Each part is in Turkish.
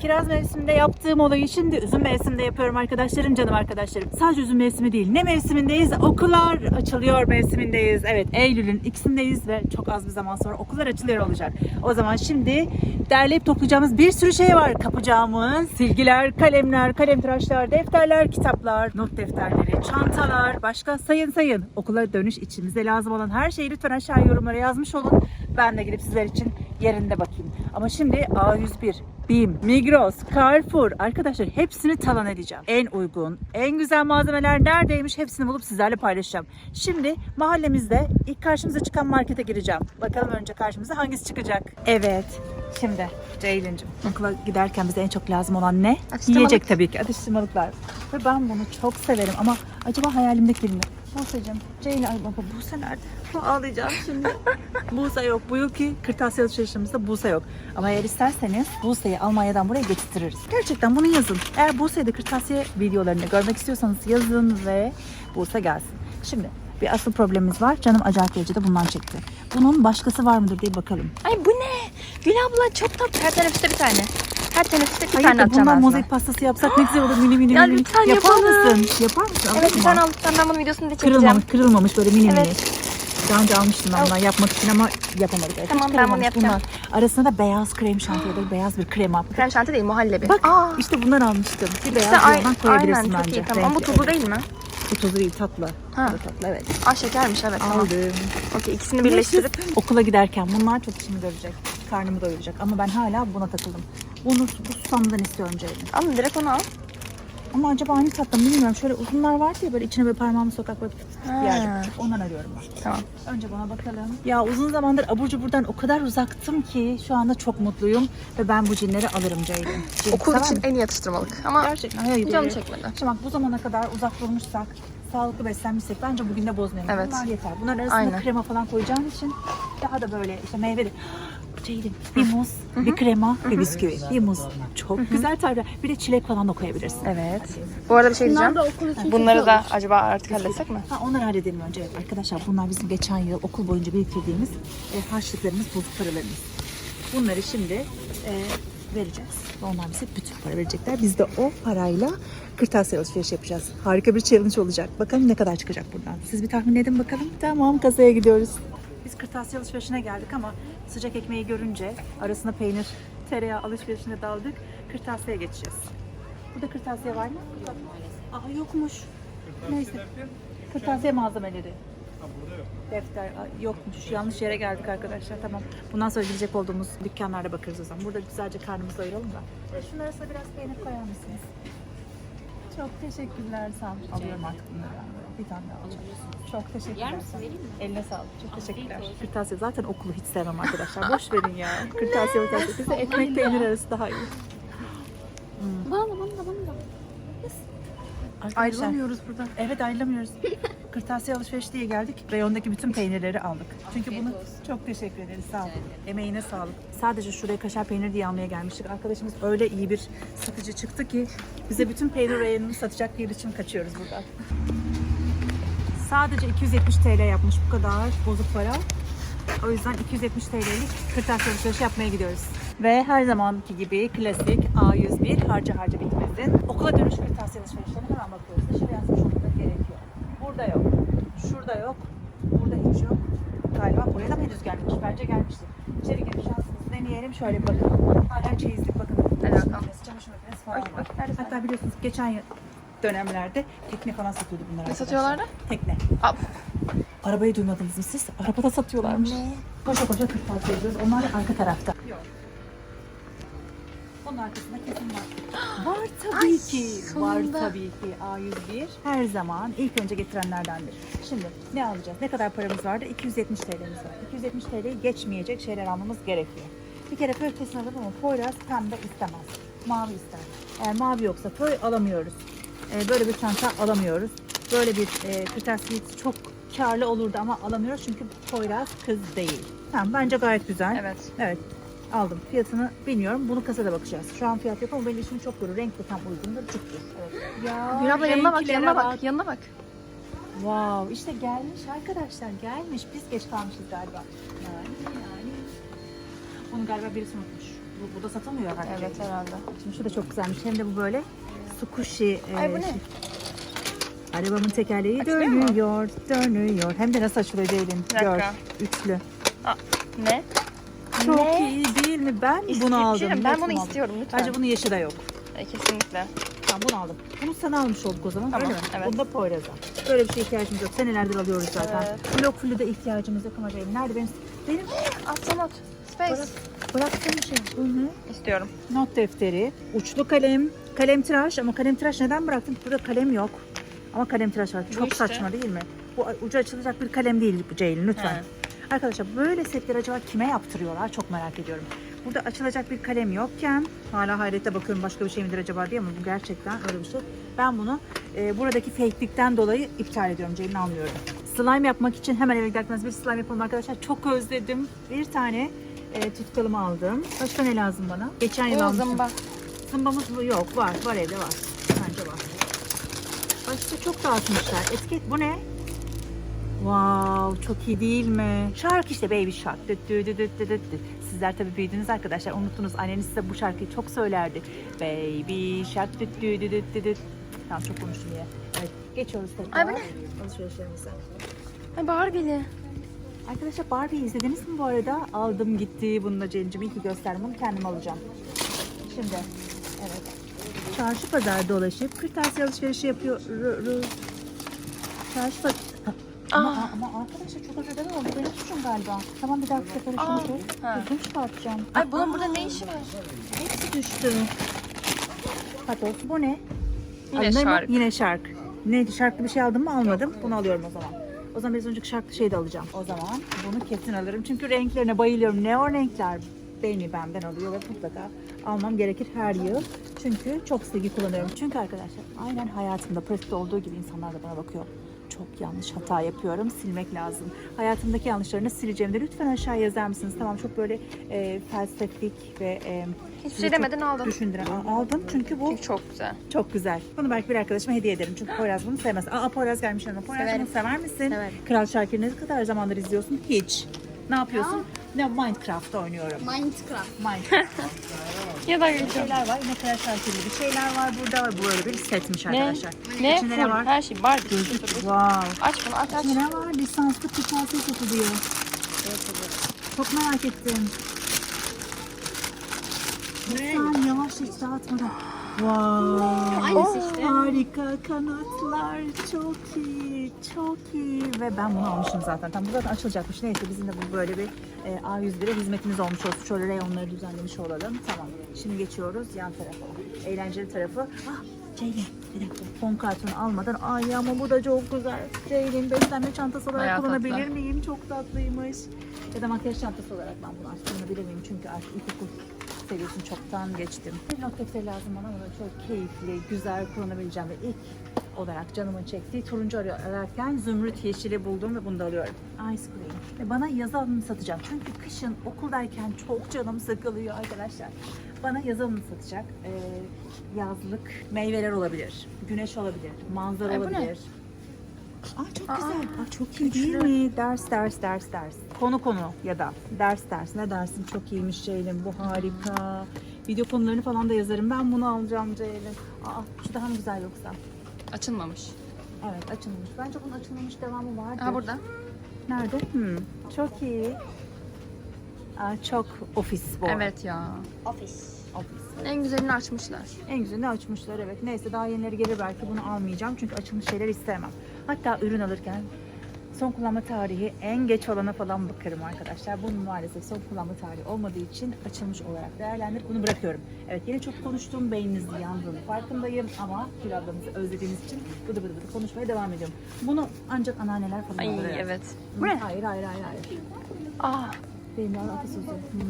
Kiraz mevsiminde yaptığım olayı şimdi üzüm mevsiminde yapıyorum arkadaşlarım, canım arkadaşlarım. Sadece üzüm mevsimi değil. Ne mevsimindeyiz? Okullar açılıyor mevsimindeyiz. Evet, Eylül'ün ikisindeyiz ve çok az bir zaman sonra okullar açılıyor olacak. O zaman şimdi derleyip toplayacağımız bir sürü şey var. Kapacağımız silgiler, kalemler, kalem tıraşlar, defterler, kitaplar, not defterleri, çantalar, başka sayın sayın. Okula dönüş içimize lazım olan her şeyi lütfen aşağı yorumlara yazmış olun. Ben de gidip sizler için yerinde bakayım. Ama şimdi A101, BİM, Migros, Carrefour arkadaşlar hepsini talan edeceğim. En uygun, en güzel malzemeler neredeymiş hepsini bulup sizlerle paylaşacağım. Şimdi mahallemizde ilk karşımıza çıkan markete gireceğim. Bakalım önce karşımıza hangisi çıkacak? Evet. Şimdi Ceylin'cim okula giderken bize en çok lazım olan ne? Yiyecek tabii ki atıştırmalıklar. Ve ben bunu çok severim ama acaba hayalimdeki mi? Buse'cim, Ceylin, ay baba Buse nerede? Ağlayacağım şimdi. Buse yok. Bu yılki kırtasiye alışverişimizde Buse yok. Ama eğer isterseniz Buse'yi Almanya'dan buraya getiririz. Gerçekten bunu yazın. Eğer Buse'de kırtasiye videolarını görmek istiyorsanız yazın ve Buse gelsin. Şimdi bir asıl problemimiz var. Canım acayip derecede bundan çekti. Bunun başkası var mıdır diye bakalım. Ay bu ne? Gül abla çok tatlı. Her teneffüste bir tane. Her teneffüste bir Hayır tane da atacağım bundan ağzına. mozaik pastası yapsak ne güzel olur mini mini Ya mini. lütfen Yapar yapalım. mısın? Yapar mısın? Evet bir tane aldıktan ben bunun videosunu da çekeceğim. Kırılmamış, kırılmamış böyle mini mini. Evet. Daha önce almıştım ben bundan yapmak için ama yapamadık. Evet, Tamam, hiç ben bunu kırılmamış yapacağım. Bunlar. Arasında da beyaz krem şantiye böyle beyaz bir krema. Krem şanti değil muhallebi. Bak Aa, işte bundan almıştım. Bir beyaz işte ay- koyabilirsin aynen çok bence. iyi tamam. Ama bu Renkli. tuzlu değil mi? Bu tuzlu değil tatlı. Ha. Bu tatlı evet. Aa şekermiş evet tamam. Aldım. Okey ikisini birleştirip. Okula giderken bunlar çok işimi görecek. Karnımı doyuracak. Ama ben hala buna takıldım. Bunu bu susamdan istiyorum Ceylin. Alın direkt onu al. Ama acaba aynı tatlı mı bilmiyorum. Şöyle uzunlar vardı ya böyle içine böyle parmağımı sokak böyle Ha. yerdim. Ondan arıyorum ben. Tamam. Önce buna bakalım. Ya uzun zamandır abur cuburdan o kadar uzaktım ki şu anda çok mutluyum. Ve ben bu cinleri alırım Ceylin. Cin, Okul sever için misin? en iyi atıştırmalık. Ama Gerçekten hayır. canım çekmedi. Şimdi bak bu zamana kadar uzak durmuşsak, sağlıklı beslenmişsek bence bugün de bozmayalım. Evet. Bunlar yeter. Bunların arasına Aynen. krema falan koyacağım için daha da böyle işte meyveli. Ceylin bir muz, bir krema, bir bisküvi, bir muz. Çok güzel tarifler. Bir de çilek falan da koyabilirsin. Evet. Bu arada bir şey diyeceğim. Bunları da acaba artık halletsek mi? Ha, onları halledelim önce. Evet, Arkadaşlar bunlar bizim geçen yıl okul boyunca biriktirdiğimiz e, harçlıklarımız, bozuk paralarımız. Bunları şimdi e, vereceğiz. Ve Onlar bize bütün para verecekler. Biz de o parayla kırtasiye alışveriş yapacağız. Harika bir challenge olacak. Bakalım ne kadar çıkacak buradan. Siz bir tahmin edin bakalım. Tamam kasaya gidiyoruz. Kırtasiye alışverişine geldik ama sıcak ekmeği görünce arasına peynir, tereyağı alışverişine daldık. Kırtasiye geçeceğiz. Burada kırtasiye var mı? Yok maalesef. Aa yokmuş. Neyse. Kırtasiye malzemeleri. Defter Aa, yokmuş. Yanlış yere geldik arkadaşlar. Tamam. Bundan sonra gidecek olduğumuz dükkanlarda bakarız o zaman. Burada güzelce karnımızı doyuralım da. E, Şunun arasına biraz peynir koyar mısınız? Çok teşekkürler. Sağ olun. Alıyorum artık bunları. Bir tane daha alacağım. Çok teşekkürler. Yer misin? Eline sağlık. Çok teşekkürler. Kırtasiye zaten okulu hiç sevmem arkadaşlar. Boş verin ya. Kırtasiye kırtasiye. Bize ekmek peynir arası daha iyi. Bana da bana da bana da. Arkadaşlar, Ayrılamıyoruz buradan. Evet ayrılamıyoruz. Kırtasiye alışveriş diye geldik. Reyondaki bütün peynirleri aldık. Çünkü bunu çok teşekkür ederiz. Sağ olun. Emeğine sağlık. Sadece şuraya kaşar peynir diye almaya gelmiştik. Arkadaşımız öyle iyi bir satıcı çıktı ki bize bütün peynir reyonunu satacak bir için kaçıyoruz buradan. Sadece 270 TL yapmış bu kadar bozuk para. O yüzden 270 TL'lik kırtasiye alışverişi yapmaya gidiyoruz. Ve her zamanki gibi klasik A101 harca harca bitmezin. Okula dönüş kırtasiye alışverişlerine hemen bakıyoruz. Dışarı yazmış olmak gerekiyor. Burada yok. Şurada yok. Burada hiç yok. Galiba buraya da mı henüz gelmemiş? Bence gelmiştir. İçeri girip şansımızı deneyelim. Şöyle bakın. Hala çeyizlik bakın. Bakalım. Çamaşır makinesi falan var. Hatta biliyorsunuz geçen yıl dönemlerde tekne falan satıyordu bunlar Ne satıyorlardı? Tekne. Aa, Arabayı duymadınız mı siz? Arabada satıyorlarmış. Koşa koşa kırtasiye ediyoruz. Onlar arka tarafta. Yok. Onun arkasında kesin var. Var tabii Ay, ki. sonunda. Var tabii ki. A101 her zaman ilk önce getirenlerdendir. Şimdi ne alacağız? Ne kadar paramız vardı? 270 TL'miz var. 270 TL'yi geçmeyecek şeyler almamız gerekiyor. Bir kere föy kesin alırım ama Poyraz pembe istemez. Mavi ister. Eğer mavi yoksa föy alamıyoruz. Ee, böyle bir çanta alamıyoruz. Böyle bir e, kırtasiye çok karlı olurdu ama alamıyoruz çünkü Poyraz kız değil. Tamam bence gayet güzel. evet. Evet. Aldım. Fiyatını bilmiyorum. Bunu kasada bakacağız. Şu an fiyat yok ama benim işimi çok görür. Renk de tam uygundur. Cuktur. Evet. Ya, Gül abla yanına bak, yanına bak, yanına bak. Wow, işte gelmiş arkadaşlar gelmiş. Biz geç kalmışız galiba. Yani yani. Bunu galiba birisi unutmuş. Bu, bu da satılmıyor herhalde. Evet herhalde. Şimdi şu da çok güzelmiş. Hem de bu böyle Ay e, bu ne? şey. Arabamın tekerleği Açılıyor mu? dönüyor, dönüyor. Hem de nasıl açılıyor Ceylin? Bir dakika. Gör. Üçlü. Ne? Çok Ne? iyi değil mi? Ben bunu aldım. Ben bunu aldım. istiyorum lütfen. Bence bunun yaşı da yok. E, kesinlikle. Tamam bunu aldım. Bunu sana almış olduk o zaman. Tamam, öyle mi? evet. Bunu da Poyraz'a. Böyle bir şeye ihtiyacımız yok. Senelerdir alıyoruz zaten. Evet. Blok full'e de ihtiyacımız yok ama Ceylin. Nerede benim? Benim Astronot. Space. Bırak. bıraktığım şey. Bu ne? İstiyorum. Not defteri, uçlu kalem, kalem tıraş ama kalem tıraş neden bıraktın? Burada kalem yok. Ama kalem tıraş var. Bu Çok işte. saçma değil mi? Bu ucu açılacak bir kalem değil bu Ceylin lütfen. He. Arkadaşlar böyle setleri acaba kime yaptırıyorlar? Çok merak ediyorum. Burada açılacak bir kalem yokken hala hayrete bakıyorum başka bir şey midir acaba diye ama bu gerçekten öyle bir şey. Ben bunu e, buradaki fake'likten dolayı iptal ediyorum Ceylin anlıyorum. Slime yapmak için hemen eve giderken bir slime yapalım arkadaşlar. Çok özledim. Bir tane e, tutkalımı aldım. Başka ne lazım bana? Geçen yıl almıştım. zımba. Zımbamız yok. Var. Var evde var. Bence var. Başka çok dağıtmışlar. Etiket bu ne? Wow çok iyi değil mi? Şarkı işte Baby Shark. Düt düt düt düt düt düt. Sizler tabii büyüdünüz arkadaşlar. Unuttunuz. Anneniz size bu şarkıyı çok söylerdi. Baby Shark düt düt düt düt düt. Tamam çok konuştum ya. Evet geçiyoruz tekrar. Ay, bu ne? Alışverişlerimize. Ay Barbie'li. Arkadaşlar Barbie izlediniz mi bu arada? Aldım gitti. Bunu da Ceylin iyi ki gösterdim. Bunu kendim alacağım. Şimdi evet. Çarşı pazar dolaşıp kırtasiye alışverişi yapıyoruz. Çarşı pazar... Ama, Aa. ama arkadaşlar çok dilerim oldu. Benim suçum galiba. Tamam bir dahaki sefere şunu. Düzgün çıkartacağım. Ay bunun burada ne işi var? Hepsi düştü. Patos bu ne? Yine Anladın mı? şark. Yine şark. Ne şarklı bir şey aldım mı almadım. Bunu alıyorum o zaman. O zaman biraz önceki şarklı şeyi de alacağım. O zaman bunu kesin alırım. Çünkü renklerine bayılıyorum. Neon renkler beni benden alıyor ve mutlaka almam gerekir her yıl. Çünkü çok silgi kullanıyorum. Çünkü arkadaşlar aynen hayatımda pratikte olduğu gibi insanlar da bana bakıyor. Çok yanlış hata yapıyorum. Silmek lazım. Hayatımdaki yanlışlarını sileceğim de lütfen aşağı yazar mısınız? Tamam çok böyle e, felsefik ve e, sizi şey demeden aldın. Düşündüren. Aldım çünkü bu Çünkü çok güzel. çok güzel. Bunu belki bir arkadaşıma hediye ederim. Çünkü Poyraz bunu sevmez. Aa Poyraz gelmiş yanıma. Poyraz bunu sever misin? Severim. Kral Şarkı'yı ne kadar zamandır izliyorsun? Hiç. Ne yapıyorsun? Ne Minecraft oynuyorum. Minecraft. Minecraft. Ya da Bir şeyler var. Yine Kral Şarkı'lı bir şeyler var burada. Bu böyle bir setmiş Ne? arkadaşlar. Ne? İçinde ne Full. var? Her şey Barbie. Gözlük. Wow. Aç bunu aç aç. İçinde ne var? Lisanslı kırtasiye satılıyor. Çok merak ettim. Lütfen yavaş hiç dağıtmadan. Wow. Aynısı işte. Harika kanatlar. Çok iyi. Çok iyi. Ve ben bunu almışım zaten. Tam bu zaten açılacakmış. Neyse bizim de bu böyle bir e, A101'e hizmetimiz olmuş olsun. Şöyle reyonları düzenlemiş olalım. Tamam. Şimdi geçiyoruz yan tarafa. Eğlenceli tarafı. Ah Ceylin bir dakika. Fon kartını almadan. Ay ama bu da çok güzel. Ceylin beslenme çantası olarak Bayağı kullanabilir tatlı. miyim? Çok tatlıymış. Ya da makyaj çantası olarak ben bunu artık kullanabilir miyim? Çünkü artık ilkokul seviyesini çoktan geçtim. Bir not defteri lazım bana ama çok keyifli, güzel kullanabileceğim ve ilk olarak canımın çektiği turuncu ararken zümrüt yeşili buldum ve bunu da alıyorum. Ice cream. Ve bana yaz alımını satacak. Çünkü kışın okuldayken çok canım sıkılıyor arkadaşlar. Bana yaz alımını satacak. Ee, yazlık meyveler olabilir. Güneş olabilir. Manzara Ay, olabilir. Aa çok Aa, güzel. Aa, çok iyi değil mi? Ders ders ders ders. Konu konu ya da ders ders. Ne dersin? Çok iyiymiş Ceylin. Bu harika. Video konularını falan da yazarım. Ben bunu alacağım Ceylin. Aa şu daha mı güzel yoksa? Açılmamış. Evet açılmış. Bence bunun açılmamış devamı vardır. Ha burada. Nerede? Hmm, çok iyi. Aa, çok ofis bu. Evet ya. Ofis. En güzelini açmışlar. En güzelini açmışlar evet. Neyse daha yenileri gelir belki bunu almayacağım. Çünkü açılmış şeyler istemem. Hatta ürün alırken son kullanma tarihi en geç olana falan bakarım arkadaşlar. Bunun maalesef son kullanma tarihi olmadığı için açılmış olarak değerlendirip bunu bırakıyorum. Evet yine çok konuştuğum beyninizin yandığını farkındayım ama Gül ablamızı özlediğiniz için bıdı bıdı bıdı konuşmaya devam ediyorum. Bunu ancak anneanneler falan Ay alır evet. Bu ne? Hayır hayır hayır hayır. Aa. Benim atasözü. Hmm.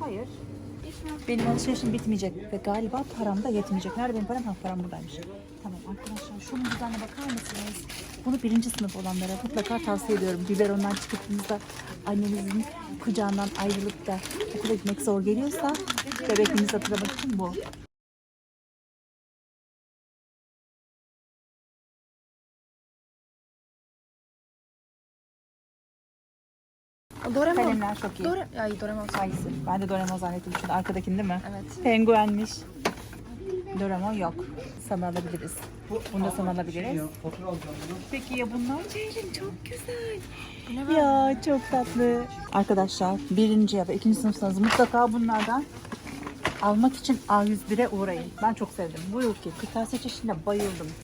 Hayır. Benim alışverişim bitmeyecek ve galiba param da yetmeyecek. Nerede benim param? Ha param buradaymış. Tamam arkadaşlar şunun düzenine bakar mısınız? Bunu birinci sınıf olanlara mutlaka tavsiye ediyorum. Biberondan çıktığınızda annenizin kucağından ayrılıp da okula gitmek zor geliyorsa bebekliğinizi hatırlamak için bu. Kalemler çok iyi. Dora Ay Doraemon. Hangisi? Ben de Doraemon zannettim şimdi arkadakini değil mi? Evet. Penguenmiş. Doraemon yok. Sana alabiliriz. Bunu da sana alabiliriz. Peki ya bunlar? Ceylin çok güzel. Ya çok tatlı. Arkadaşlar birinci ya da ikinci sınıfsanız mutlaka bunlardan almak için A101'e uğrayın. Ben çok sevdim. Bu yılki kırtasiye çeşidine bayıldım.